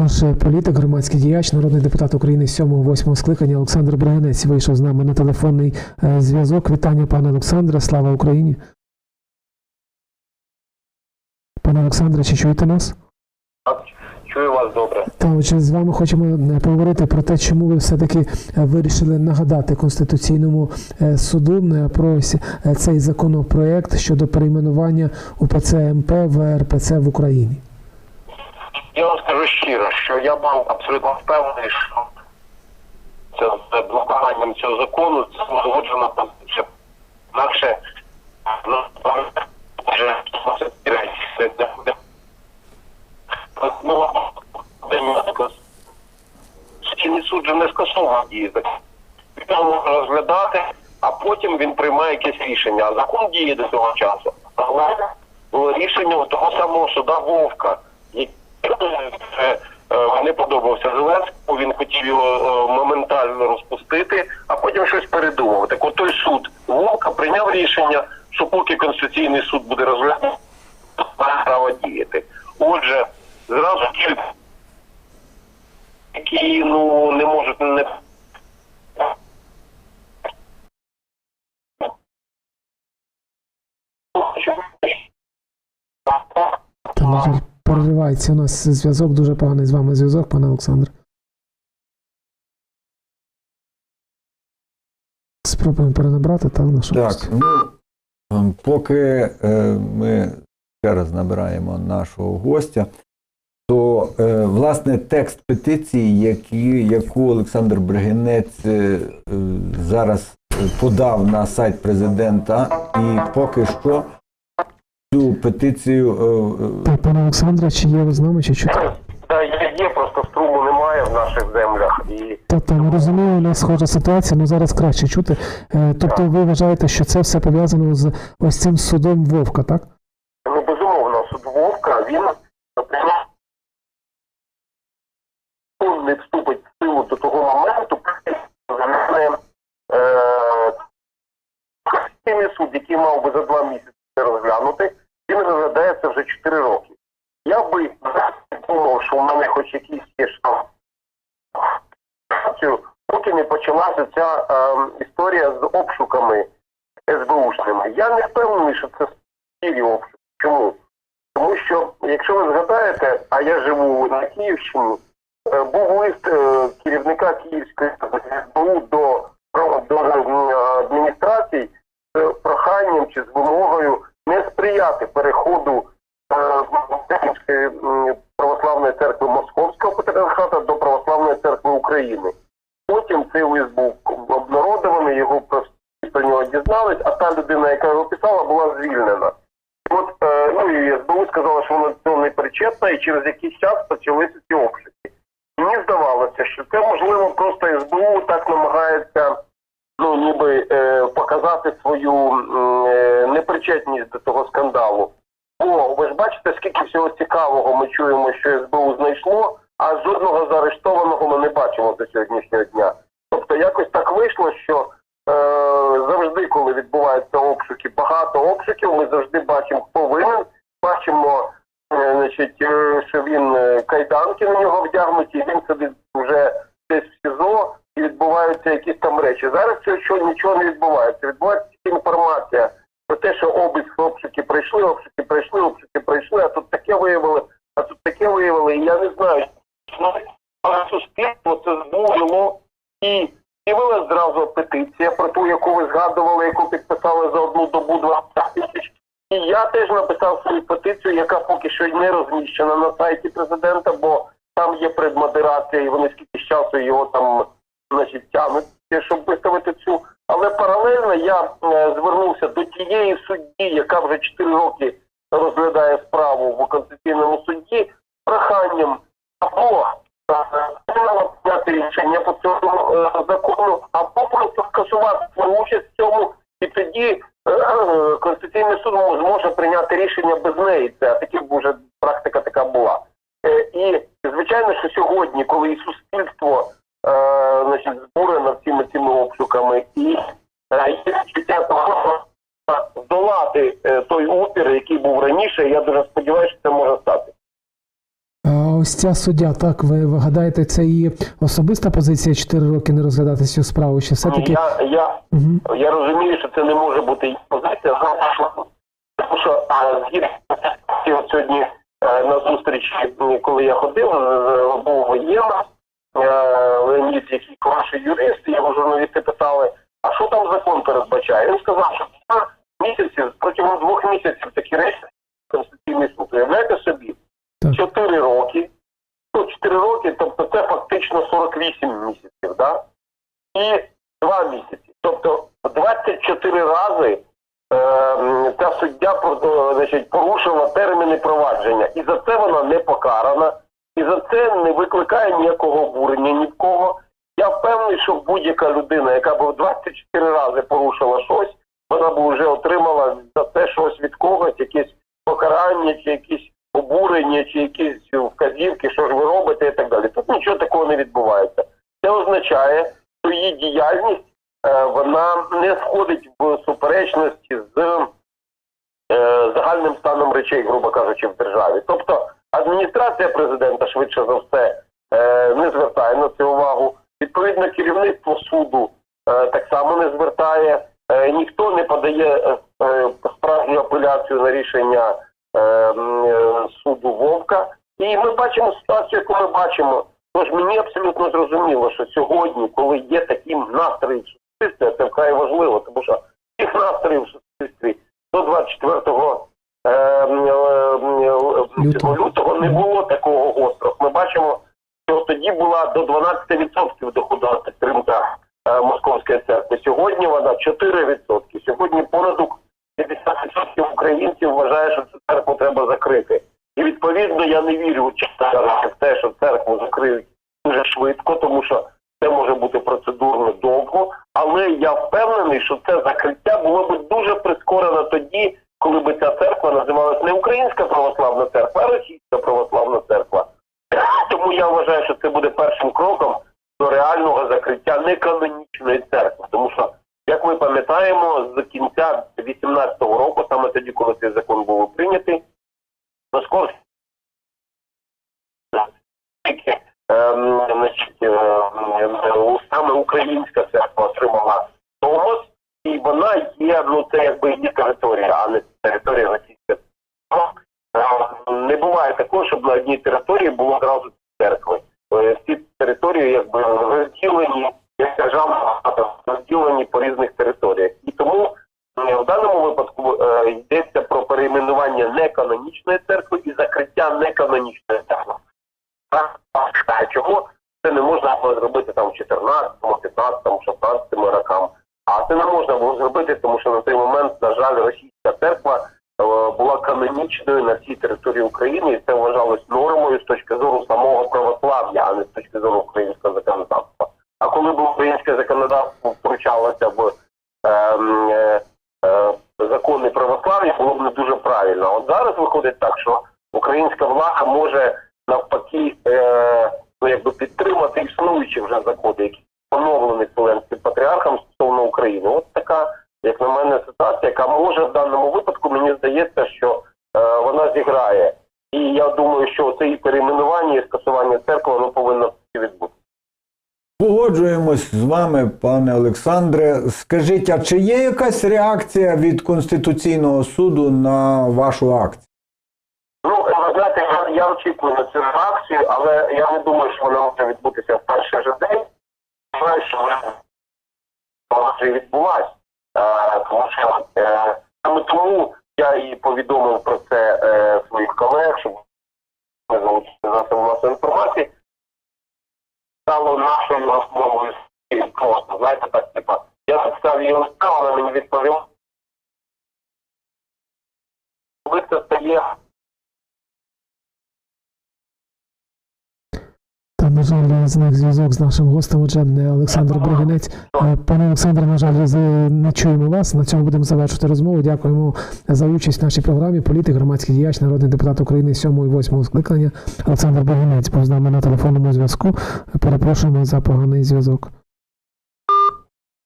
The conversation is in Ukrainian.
Тож політик, громадський діяч, народний депутат України 7-8 скликання Олександр Браганець вийшов з нами на телефонний е, зв'язок. Вітання, пане Олександре, слава Україні. Пане Олександре, чи чуєте нас? Так, чую вас добре. Та отже, з вами хочемо е, поговорити про те, чому ви все-таки е, вирішили нагадати Конституційному суду про цей законопроект щодо перейменування УПЦ МП в РПЦ в Україні. Я вам скажу щиро, що я був абсолютно впевнений, що це з блокуванням цього закону це узгоджена позиція. Інакше ну, вже Конституційний суд же не скасовував дії. Він може розглядати, а потім він приймає якесь рішення. А закон діє до цього часу. Але було рішення того самого суда Вовка, не подобався Зеленському, він хотів його е, моментально розпустити, а потім щось передумав. Так от той суд Вовка прийняв рішення, що поки Конституційний суд буде розглядати, має право діяти. Отже, зразу кілька, які ну не можуть не Та, переривається у нас зв'язок, дуже поганий з вами зв'язок, пане Олександр. Спробуємо перенабрати та нашу Так, ну ем, поки е, ми ще раз набираємо нашого гостя, то е, власне текст петиції, які, яку Олександр Бригинець е, зараз подав на сайт президента, і поки що цю петицію е, е, Так, пане Олександре, чи є ви з нами, чи чути? Та є, є, просто струму немає в наших землях і Та там розумію, у нас схожа ситуація, але зараз краще чути. Е, Тобто ви вважаєте, що це все пов'язано з ось цим судом Вовка, так? Ну, безумовно, суд Вовка, він не вступить в силу до того моменту, поки не е, суд, який мав би за два місяці це розглянути, він розглядається вже 4 роки. Я би думав, що в мене хоч якісь є шанс, поки не почалася ця е, історія з обшуками СБУшними. Я не впевнений, що це спільні обшуки. Чому? Тому що, якщо ви згадаєте, а я живу на Київщині, е, був лист е, керівника Київської СБУ до, про- до е, адміністрацій з проханням чи з вимогою сприяти переходу е, православної церкви Московського патріархату до православної церкви України. Потім цей лист був обнародований, його про нього дізнались, а та людина, яка його писала, була звільнена. От е, ну і СБУ сказала, що вона цього не причетна, і через якийсь час почалися ці обшуки. Мені здавалося, що це можливо просто СБУ так намагається ну ніби е, показати свою е, непричетність до того скандалу. Бо ви ж бачите, скільки всього цікавого ми чуємо, що СБУ знайшло, а жодного заарештованого ми не бачимо до сьогоднішнього дня. Тобто якось так вийшло, що е, завжди, коли відбуваються обшуки, багато обшуків, ми завжди бачимо, хто винен, бачимо, е, значить, е, що він е, кайданки на нього вдягнуті, він сидить вже десь в СІЗО відбуваються якісь там речі. Зараз цього нічого не відбувається. Відбувається інформація про те, що обиск обшуки прийшли, обшуки прийшли, обшуки прийшли, а тут таке виявили, а тут таке виявили. І я не знаю, але суспільство це збурило і з'явилася зразу петиція про ту, яку ви згадували, яку підписали за одну добу 20 тисяч. І я теж написав свою петицію, яка поки що й не розміщена на сайті президента, бо там є предмодерація, і вони скільки часу його там значить, тягнуть, щоб виставити цю. Але паралельно я е, звернувся до тієї судді, яка вже 4 роки розглядає справу в Конституційному суді, з проханням або прийняти рішення по цьому е, закону, або просто скасувати свою участь в цьому, і тоді е, е, Конституційний суд зможе прийняти рішення без неї. Це а таки вже практика така була. Е, І звичайно, що сьогодні, коли і суспільство е, значить, збурено цими цими обшуками, і е, є відчуття того, що здолати е, той опір, який був раніше, я дуже сподіваюся, що це може стати. Ось ця суддя, так ви, ви гадаєте, це її особиста позиція 4 роки не розглядати цю справу? Чи все-таки Я, я, Мгм. я розумію, що це не може бути їх позиція, тому що а, згідно сьогодні е, на зустрічі, коли я ходив, був воєнна, е, Леонід, який хороший юрист, його журналісти питали, а що там закон передбачає? Він сказав, що два місяці, протягом двох місяців такі речі Конституційний суд. Уявляєте собі, Так. 4 роки, ну 4 роки, тобто це фактично 48 місяців, да? і 2 місяці. Тобто 24 рази е, ця суддя значить, порушила терміни провадження. І за це вона не покарана, і за це не викликає ніякого обурення ні в кого. Я впевнений, що будь-яка людина, яка б в 24 рази порушила щось, вона б вже отримала від когось, якесь покарання, чи якісь обурення, чи якісь вказівки, що ж ви робите і так далі. Тут нічого такого не відбувається. Це означає, що її діяльність е, вона не сходить в суперечності з е, загальним станом речей, грубо кажучи, в державі. Тобто адміністрація президента швидше за все е, не звертає на це увагу. Відповідно, керівництво суду так само не звертає. Е, ніхто не подає е, е, справжню апеляцію на рішення суду Вовка. І ми бачимо ситуацію, яку ми бачимо. Тож мені абсолютно зрозуміло, що сьогодні, коли є такі настрої в суспільстві, це вкрай важливо, тому що цих настроїв в суспільстві до 24 е, м, е, м, е, Лютого. не було такого гострого. Ми бачимо, що тоді була до 12% доходова підтримка Московської церкви. Сьогодні вона 4%. Сьогодні понад 50% українців вважає, що цю церкву треба закрити. І відповідно я не вірю в те, що церкву закриють дуже швидко, тому що це може бути процедурно довго. Але я впевнений, що це закриття було б дуже прискорено тоді, коли б ця церква називалась не Українська православна церква, а Російська православна церква. Тому я вважаю, що це буде першим кроком до реального закриття неканонічної церкви. Тому що, як ми пам'ятаємо, з кінця 18-го року, саме тоді, коли цей закон був прийнятий, Московська ем, значить, ем, саме українська церква отримала Томос, і вона є, ну це якби її територія, а не територія російської церкви. Е, Не буває такого, щоб на одній території було одразу церкви. Е, якби розділені, як державна розділені по різних територіях. І тому е, в даному випадку е, йдеться про перейменування неканонічної церкви і закриття неканонічної церкви. А чого це не можна було зробити там в 14, 15, 16 рокам. А це не можна було зробити, тому що на той момент, на жаль, російська церква була канонічною на всій території України, і це вважалось нормою з точки зору самого православ'я, а не з точки зору українського законодавства. А коли б українське законодавство втручалося в ем, е, е, закони православ'я, було б не дуже правильно. От зараз виходить так, що українська влада може навпаки е, ну, якби підтримати існуючі вже закони, які поновлені Вселенським патріархом стосовно України. От така, як на мене, ситуація, яка може в даному випадку, мені здається, що е, вона зіграє. І я думаю, що це і перейменування, і скасування церкви, воно повинно відбутися. Погоджуємось з вами, пане Олександре. Скажіть, а чи є якась реакція від Конституційного суду на вашу акцію? Ну, ви знаєте, я, я очікую на цю реакцію, але я не думаю, що вона може відбутися в перший же день. Знаю, що вона вже відбулась. Тому що е, саме тому я і повідомив про це е, своїх колег, щоб ми залучили засоби власної інформації. Стало нашою розмовою просто, знаєте, так, типа, я написав її листа, вона мені відповіла. Коли це стає Та, на жаль, зник зв'язок з нашим гостем, отже, е, Олександр Бригинець. Е, Пане Олександре, на жаль, не чуємо вас. На цьому будемо завершувати розмову. Дякуємо за участь в нашій програмі. Політик, громадський діяч, народний депутат України 7 і 8 скликання. Олександр Бригинець з нами на телефонному зв'язку. Перепрошуємо за поганий зв'язок.